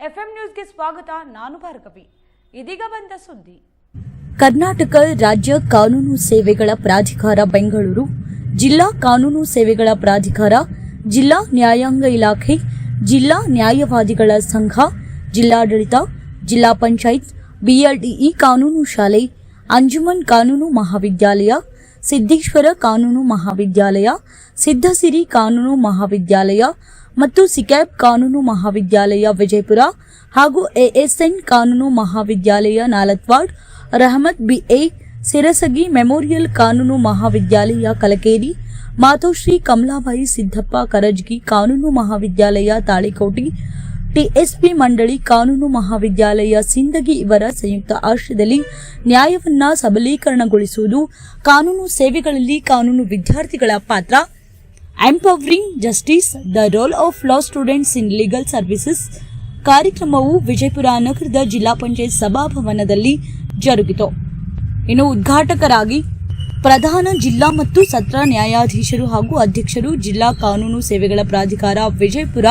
FM ನ್ಯೂಸ್ಗೆ ಸ್ವಾಗತ ನಾನು ಭಾರ್ಗವಿ ಇದೀಗ ಬಂದ ಸುದ್ದಿ ಕರ್ನಾಟಕ ರಾಜ್ಯ ಕಾನೂನು ಸೇವೆಗಳ ಪ್ರಾಧಿಕಾರ ಬೆಂಗಳೂರು ಜಿಲ್ಲಾ ಕಾನೂನು ಸೇವೆಗಳ ಪ್ರಾಧಿಕಾರ ಜಿಲ್ಲಾ ನ್ಯಾಯಾಂಗ ಇಲಾಖೆ ಜಿಲ್ಲಾ ನ್ಯಾಯವಾದಿಗಳ ಸಂಘ ಜಿಲ್ಲಾಡಳಿತ ಜಿಲ್ಲಾ ಪಂಚಾಯತ್ ಬಿಎಲ್ಡಿಇ ಕಾನೂನು ಶಾಲೆ ಅಂಜುಮನ್ ಕಾನೂನು ಮಹಾವಿದ್ಯಾಲಯ ಸಿದ್ದೇಶ್ವರ ಕಾನೂನು ಮಹಾವಿದ್ಯಾಲಯ ಸಿದ್ಧಸಿರಿ ಕಾನೂನು ಮಹಾವಿದ್ಯಾಲಯ ಮತ್ತು ಸಿಕ್ಯಾಬ್ ಕಾನೂನು ಮಹಾವಿದ್ಯಾಲಯ ವಿಜಯಪುರ ಹಾಗೂ ಎಎಸ್ಎನ್ ಕಾನೂನು ಮಹಾವಿದ್ಯಾಲಯ ನಾಲತ್ವಾಡ್, ರಹಮತ್ ಬಿಎ, ಸಿರಸಗಿ ಮೆಮೋರಿಯಲ್ ಕಾನೂನು ಮಹಾವಿದ್ಯಾಲಯ ಕಲಕೇರಿ, ಮಾತೋಶ್ರೀ ಕಮಲಾಬಾಯಿ ಸಿದ್ದಪ್ಪ ಕರಜ್ಗಿ ಕಾನೂನು ಮಹಾವಿದ್ಯಾಲಯ ತಾಳಿಕೋಟಿ, ಟಿಎಸ್ಪಿ ಮಂಡಳಿ ಕಾನೂನು ಮಹಾವಿದ್ಯಾಲಯ ಸಿಂದಗಿ ಇವರ ಸಂಯುಕ್ತ ಆಶ್ರಯದಲ್ಲಿ ನ್ಯಾಯವನ್ನ ಸಬಲೀಕರಣಗೊಳಿಸುವುದು, ಕಾನೂನು ಸೇವೆಗಳಲ್ಲಿ ಕಾನೂನು ವಿದ್ಯಾರ್ಥಿಗಳ ಪಾತ್ರ empowering justice the role of law students in legal services ಕಾರ್ಯಕ್ರಮವು ವಿಜಯಪುರ ನಗರದ ಜಿಲ್ಲಾ ಪಂಚಾಯತ್ ಸಭಾಭವನದಲ್ಲಿ ಜರುಗಿತು. ಇನ್ನು ಉದ್ಘಾಟಕರಾಗಿ ಪ್ರಧಾನ ಜಿಲ್ಲಾ ಮತ್ತು ಸತ್ರ ನ್ಯಾಯಾಧೀಶರು ಹಾಗೂ ಅಧ್ಯಕ್ಷರು ಜಿಲ್ಲಾ ಕಾನೂನು ಸೇವೆಗಳ ಪ್ರಾಧಿಕಾರ ವಿಜಯಪುರ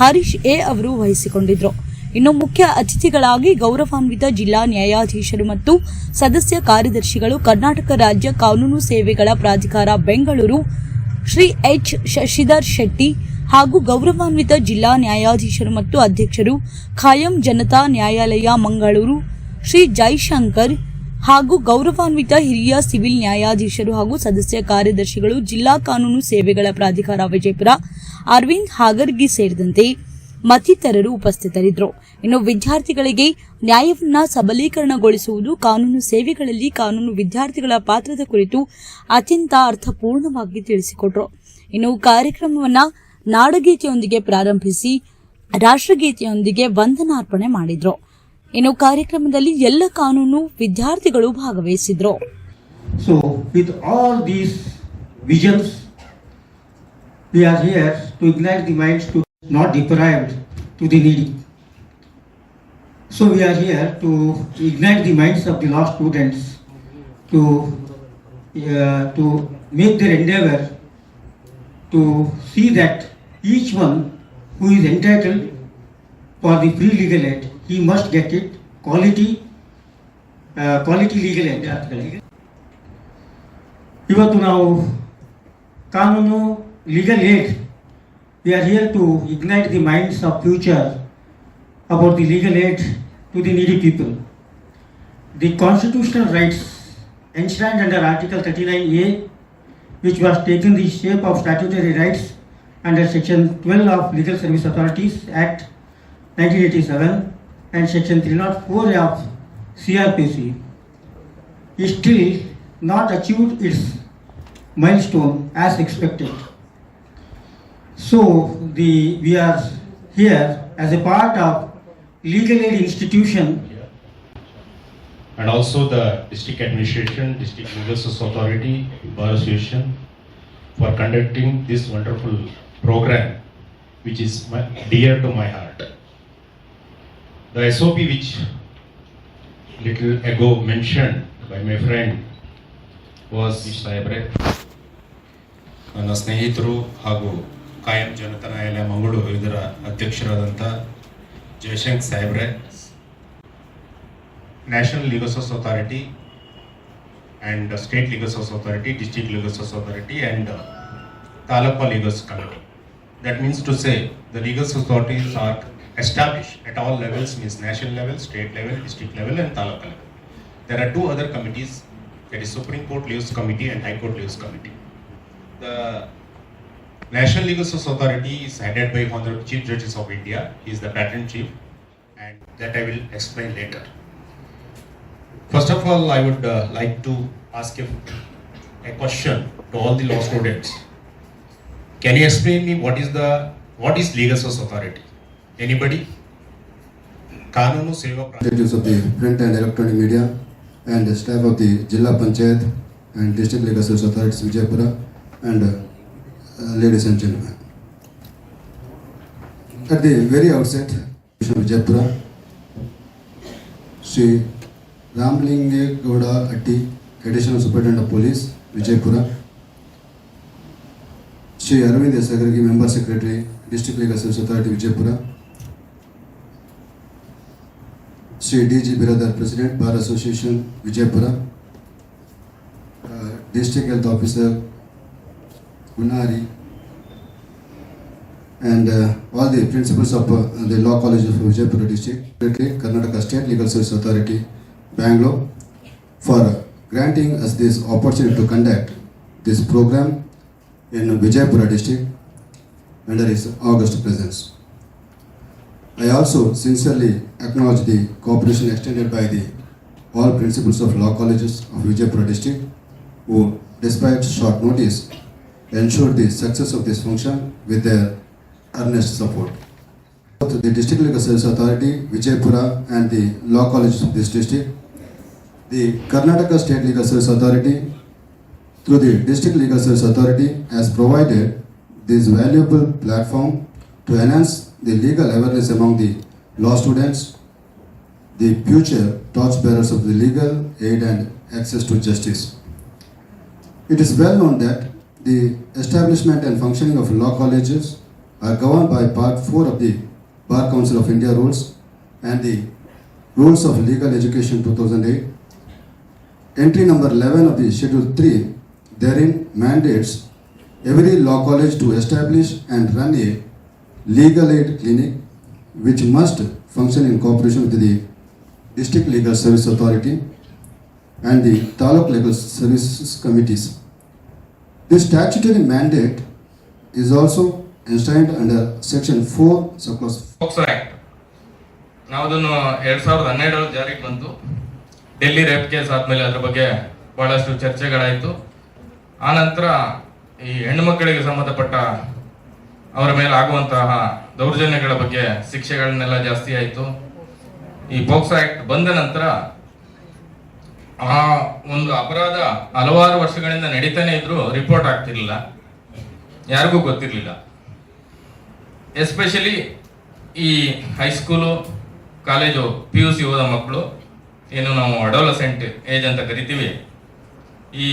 ಹರೀಶ್ ಎ ಅವರು ವಹಿಸಿಕೊಂಡಿದ್ದರು ಇನ್ನು ಮುಖ್ಯ ಅತಿಥಿಗಳಾಗಿ ಗೌರವಾನ್ವಿತ ಜಿಲ್ಲಾ ನ್ಯಾಯಾಧೀಶರು ಮತ್ತು ಸದಸ್ಯ ಕಾರ್ಯದರ್ಶಿಗಳು ಕರ್ನಾಟಕ ರಾಜ್ಯ ಕಾನೂನು ಸೇವೆಗಳ ಪ್ರಾಧಿಕಾರ ಬೆಂಗಳೂರು ಶ್ರೀ ಎಚ್ ಶಶಿಧರ್ ಶೆಟ್ಟಿ ಹಾಗೂ ಗೌರವಾನ್ವಿತ ಜಿಲ್ಲಾ ನ್ಯಾಯಾಧೀಶರು ಮತ್ತು ಅಧ್ಯಕ್ಷರು, ಖಾಯಂ ಜನತಾ ನ್ಯಾಯಾಲಯ ಮಂಗಳೂರು, ಶ್ರೀ ಜೈಶಂಕರ್ ಹಾಗೂ ಗೌರವಾನ್ವಿತ ಹಿರಿಯ ಸಿವಿಲ್ ನ್ಯಾಯಾಧೀಶರು ಹಾಗೂ ಸದಸ್ಯ ಕಾರ್ಯದರ್ಶಿಗಳು, ಜಿಲ್ಲಾ ಕಾನೂನು ಸೇವೆಗಳ ಪ್ರಾಧಿಕಾರ ವಿಜಯಪುರ, ಅರವಿಂದ್ ಹಾಗರ್ಗಿ ಸೇರಿದಂತೆ ಮತ್ತಿತರರು ಉಪಸ್ಥಿತರಿದ್ದರು. ಇನ್ನು ವಿದ್ಯಾರ್ಥಿಗಳಿಗೆ ನ್ಯಾಯವನ್ನ ಸಬಲೀಕರಣಗೊಳಿಸುವುದು ಕಾನೂನು ಸೇವೆಗಳಲ್ಲಿ ಕಾನೂನು ವಿದ್ಯಾರ್ಥಿಗಳ ಪಾತ್ರದ ಕುರಿತು ಅತ್ಯಂತ ಅರ್ಥಪೂರ್ಣವಾಗಿ ತಿಳಿಸಿಕೊಟ್ರು. ಇನ್ನು ಕಾರ್ಯಕ್ರಮವನ್ನ ನಾಡಗೀತೆಯೊಂದಿಗೆ ಪ್ರಾರಂಭಿಸಿ ರಾಷ್ಟ್ರಗೀತೆಯೊಂದಿಗೆ ವಂದನಾರ್ಪಣೆ ಮಾಡಿದ್ರು. ಇನ್ನು ಕಾರ್ಯಕ್ರಮದಲ್ಲಿ ಎಲ್ಲ ಕಾನೂನು ವಿದ್ಯಾರ್ಥಿಗಳು ಭಾಗವಹಿಸಿದ್ರು. So, with all these visions, we are here to ignite the minds to not deprived to the needy. So, we are here to ignite the minds of the law students to uh, to make their endeavor to see that each one who is entitled for the free legal aid, he must get it quality, uh, quality legal aid. ಇವತ್ತು ನಾವು ಕಾನೂನು legal aid We are here to ignite the minds of future about the legal aid to the needy people. The constitutional rights enshrined under Article 39A, which was taken the shape of statutory rights under Section 12 of Legal Service Authorities Act 1987 and Section 304 of CRPC, is still not achieved its milestone as expected. So the we are here as a part of legal aid institution and also the district administration, district legal Service authority, bar association for conducting this wonderful program, which is my, dear to my heart. The SOP which little ago mentioned by my friend was ಸಾಹೇಬ್ರೆ ನನ್ನ ಸ್ನೇಹಿತರು ಹಾಗೂ ಕಾಯಂ ಜನತಾ ನ್ಯಾಯಾಲಯ ಮಂಗಳೂರು ಇದರ ಅಧ್ಯಕ್ಷರಾದಂಥ ಜಯಶಂಕ್ ಸಾಹೇಬ್ರೆ national legal service authority and state legal service authority district legal service authority and taluk legals committee that means to say the legal authorities are established at all levels means national level, state level, district level and taluk level. There are two other committees that is Supreme Court Leaves Committee and High Court Leaves Committee. The National Legal Service Authority is headed by Honorable Chief Justice of India. He is the patent chief and that I will explain later. First of all, I would uh, like to ask a, a question to all the law students. Can you explain me what is the what is Legal Service Authority? Anybody? Kanunu Seva representatives of the print and electronic media and the staff of the Jilla Panchayat and District Legal Service Authorities Vijaypura and uh, ladies and gentlemen. At the very outset, Vijaypura, Sri Ramlinge Gowda Atti, Additional Superintendent of Police, Vijaypura, Sri Arvind Sagargi, Member Secretary, District Legal Service Authority Vijaypura, Sri D.G. Biradar, President, Bar Association, Vijaypura, uh, District Health Officer, Munari, and uh, all the principals of uh, the Law College of Vijaypura District, Karnataka State Legal Service Authority, Bangalore, for granting us this opportunity to conduct this program in Vijaypura District under his august presence. I also sincerely acknowledge the cooperation extended by the all principals of law colleges of Vijaypura district who, despite short notice, ensured the success of this function with their earnest support. Both the District Legal Service Authority, Vijaypura and the law colleges of this district, the Karnataka State Legal Service Authority through the District Legal Service Authority has provided this valuable platform to enhance the legal awareness among the law students, the future torchbearers of the legal aid and access to justice. It is well known that the establishment and functioning of law colleges are governed by Part 4 of the Bar Council of India rules and the Rules of Legal Education 2008. Entry number 11 of the Schedule 3 therein mandates every law college to establish and run a legal aid clinic which must function in cooperation with the District Legal Service Authority and the Taluk Legal Services Committees. This statutory mandate is also enshrined under Section 4, Subclause POCSO act ನಾವದನ್ನು ಎರಡು ಸಾವಿರದ ಹನ್ನೆರಡರಲ್ಲಿ ಜಾರಿಗೆ ಬಂತು Delhi rape case ಆದಮೇಲೆ ಅದ್ರ ಬಗ್ಗೆ ಬಹಳಷ್ಟು ಚರ್ಚೆಗಳಾಯಿತು. ಆನಂತರ ಈ ಹೆಣ್ಣು ಮಕ್ಕಳಿಗೆ ಸಂಬಂಧಪಟ್ಟ ಅವರ ಮೇಲೆ ಆಗುವಂತಹ ದೌರ್ಜನ್ಯಗಳ ಬಗ್ಗೆ ಶಿಕ್ಷೆಗಳನ್ನೆಲ್ಲ ಜಾಸ್ತಿ ಆಯಿತು. ಈ ಪೋಕ್ಸೋ ಆ್ಯಕ್ಟ್ ಬಂದ ನಂತರ ಆ ಒಂದು ಅಪರಾಧ ಹಲವಾರು ವರ್ಷಗಳಿಂದ ನಡೀತಾನೆ ಇದ್ರು ರಿಪೋರ್ಟ್ ಆಗ್ತಿರ್ಲಿಲ್ಲ. ಯಾರಿಗೂ ಗೊತ್ತಿರಲಿಲ್ಲ. ಎಸ್ಪೆಷಲಿ ಈ high school college P U C ಓದೋ ಮಕ್ಕಳು, ಏನು ನಾವು ಅಡೋಲಸೆಂಟ್ ಏಜ್ ಅಂತ ಕರಿತೀವಿ, ಈ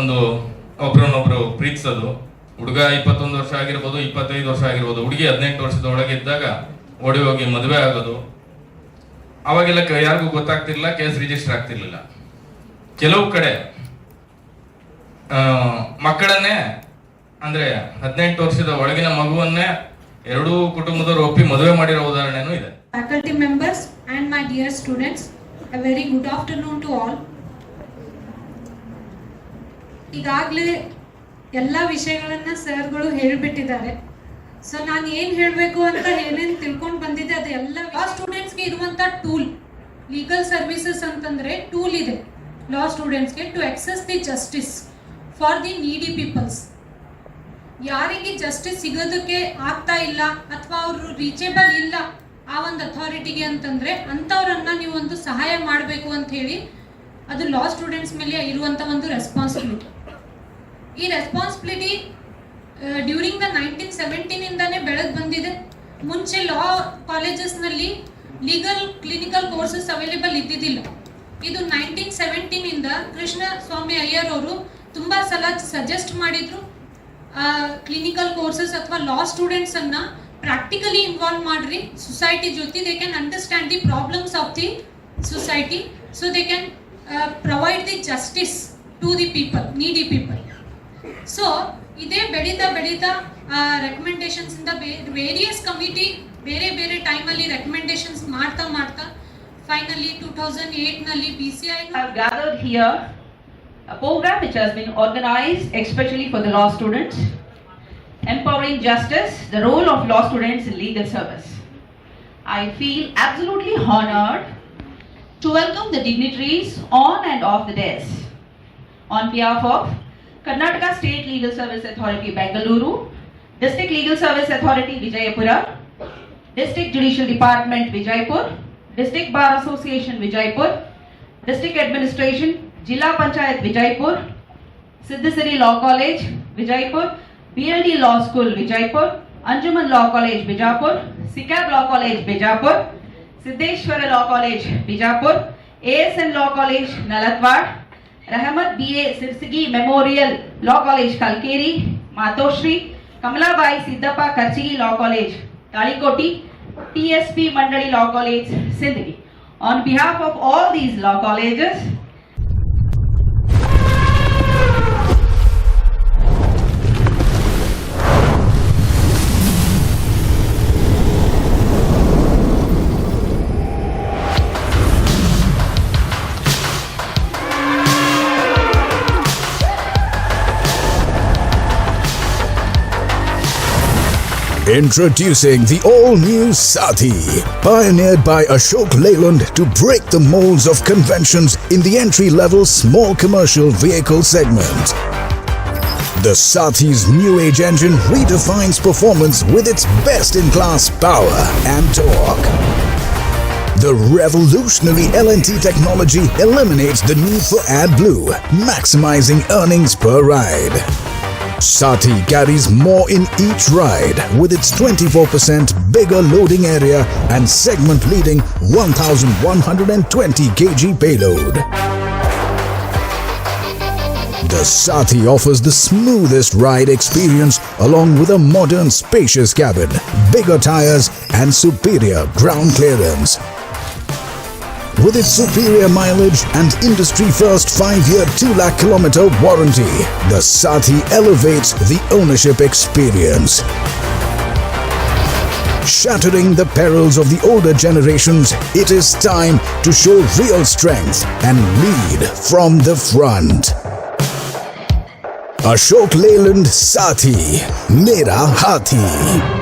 ಒಂದು ಒಬ್ರನ್ನೊಬ್ರು ಪ್ರೀತಿಸೋದು, ಹುಡುಗ ಇಪ್ಪತ್ತೊಂದು ವರ್ಷ ಆಗಿರ್ಬೋದು, ಇಪ್ಪತ್ತೈದು ವರ್ಷ ಆಗಿರ್ಬೋದು, ಹುಡುಗಿ ಹದಿನೆಂಟು ವರ್ಷದ ಒಳಗೆ ಇದ್ದಾಗ ಓಡಿ ಹೋಗಿ ಮದುವೆ ಆಗೋದು, ಅವಾಗೆಲ್ಲ ಯಾರಿಗೂ ಗೊತ್ತಾಗ್ತಿರ್ಲಿಲ್ಲ ಕೇಸ್ ರಿಜಿಸ್ಟರ್ ಆಗ್ತಿರ್ಲಿಲ್ಲ. ಕೆಲವು ಕಡೆ ಮಕ್ಕಳನ್ನೇ, ಅಂದ್ರೆ ಹದಿನೆಂಟು ವರ್ಷದ ಒಳಗಿನ ಮಗುವನ್ನೇ ಎರಡೂ ಕುಟುಂಬದವರು ಒಪ್ಪಿ ಮದುವೆ ಮಾಡಿರೋ ಉದಾಹರಣೆನೂ ಇದೆ. Faculty members and my dear students uh very good afternoon to all ಈಗಾಗಲೇ ಎಲ್ಲ ವಿಷಯಗಳನ್ನ ಸರ್ಗಳು ಹೇಳಿಬಿಟ್ಟಿದ್ದಾರೆ. ಸೊ ನಾನು ಏನು ಹೇಳಬೇಕು ಅಂತ ಏನೇನು ತಿಳ್ಕೊಂಡು ಬಂದಿದ್ದೆ, ಅದು ಎಲ್ಲ ಸ್ಟೂಡೆಂಟ್ಸ್ಗೆ ಇರುವಂಥ ಟೂಲ್ ಲೀಗಲ್ ಸರ್ವಿಸಸ್ ಅಂತಂದರೆ ಟೂಲ್ ಇದೆ. ಲಾ ಸ್ಟೂಡೆಂಟ್ಸ್ಗೆ to access the justice for the needy peoples ಯಾರಿಗೆ ಜಸ್ಟಿಸ್ ಸಿಗೋದಕ್ಕೆ ಆಗ್ತಾ ಇಲ್ಲ ಅಥವಾ ಅವರು ರೀಚೇಬಲ್ ಇಲ್ಲ ಆ ಒಂದು ಅಥಾರಿಟಿಗೆ ಅಂತಂದರೆ ಅಂಥವ್ರನ್ನ ನೀವು ಒಂದು ಸಹಾಯ ಮಾಡಬೇಕು ಅಂತ ಹೇಳಿ ಅದು ಲಾ ಸ್ಟೂಡೆಂಟ್ಸ್ ಮೇಲೆ ಇರುವಂಥ ಒಂದು ರೆಸ್ಪಾನ್ಸಿಬಿಲಿಟಿ ಈ ರೆಸ್ಪಾನ್ಸಿಬಿಲಿಟಿ ಡ್ಯೂರಿಂಗ್ ದ ನೈನ್ಟೀನ್ ಸೆವೆಂಟೀನಿಂದಾನೇ ಬೆಳೆದು ಬಂದಿದೆ. ಮುಂಚೆ ಲಾ ಕಾಲೇಜಸ್ನಲ್ಲಿ ಲೀಗಲ್ ಕ್ಲಿನಿಕಲ್ ಕೋರ್ಸಸ್ ಅವೈಲೇಬಲ್ ಇದ್ದಿದ್ದಿಲ್ಲ. ಇದು ನೈನ್ಟೀನ್ ಸೆವೆಂಟೀನಿಂದ ಕೃಷ್ಣ ಸ್ವಾಮಿ ಅಯ್ಯರ್ ಅವರು ತುಂಬ ಸಲ ಸಜೆಸ್ಟ್ ಮಾಡಿದ್ರು ಕ್ಲಿನಿಕಲ್ ಕೋರ್ಸಸ್ ಅಥವಾ ಲಾ ಸ್ಟೂಡೆಂಟ್ಸ್ ಅನ್ನ ಪ್ರಾಕ್ಟಿಕಲಿ ಇನ್ವಾಲ್ವ್ ಮಾಡ್ರಿ ಸೊಸೈಟಿ ಜೊತೆ. They can understand the problems of the society so they can provide the justice to the people needy people so ಇದೇ ಬೆಳೀತಾ ಬೆಳೀತಾ ರೆಕಮೆಂಡೇಶನ್ಸ್ ಇಂದ ವೇರಿಯಸ್ ಕಮಿಟಿ ಬೇರೆ ಬೇರೆ ಟೈಮಲ್ಲಿ ರೆಕಮೆಂಡೇಶನ್ಸ್ ಮಾಡ್ತಾ ಮಾಡ್ತಾ finally two thousand ಏಟ್ನಲ್ಲಿ B C I have gathered here a program which has been organized especially for the law students, empowering justice, the role of law students in legal service. I feel absolutely honored to welcome the dignitaries on and off the desk. On behalf of Karnataka State Legal Service Authority Bengaluru, District Legal Service Authority Vijayapura, District Judicial Department Vijaypur, district bar association Vijaypur district administration Zilla panchayat Vijaypur Siddhasari law college Vijaypur BLD law school Vijaypur Anjuman law college Bijapur SECAB law college Bijapur Siddheshwar law college Bijapur ASN law college Nalatwad Rahmat BA Sirsagi memorial law college Kalkeri Matoshri Kamalabai Siddappa Karchagi law college Talikoti TSP Mandali Law College Sindhigi. On behalf of all these law colleges, Introducing the all-new Sati, pioneered by Ashok Leyland to break the molds of conventions in the entry-level small commercial vehicle segment. The Sati's new age engine redefines performance with its best-in-class power and torque. The revolutionary LNT technology eliminates the need for AdBlue, maximizing earnings per ride. Sati carries more in each ride with its 24% bigger loading area and segment leading 1120 kg payload. The Sati offers the smoothest ride experience along with a modern spacious cabin, bigger tires and superior ground clearance. With its superior mileage and industry-first 5-year 2 lakh kilometer warranty, the Sati elevates the ownership experience. Shattering the perils of the older generations, it is time to show real strength and lead from the front. Ashok Leyland Sati, Mera Hathi.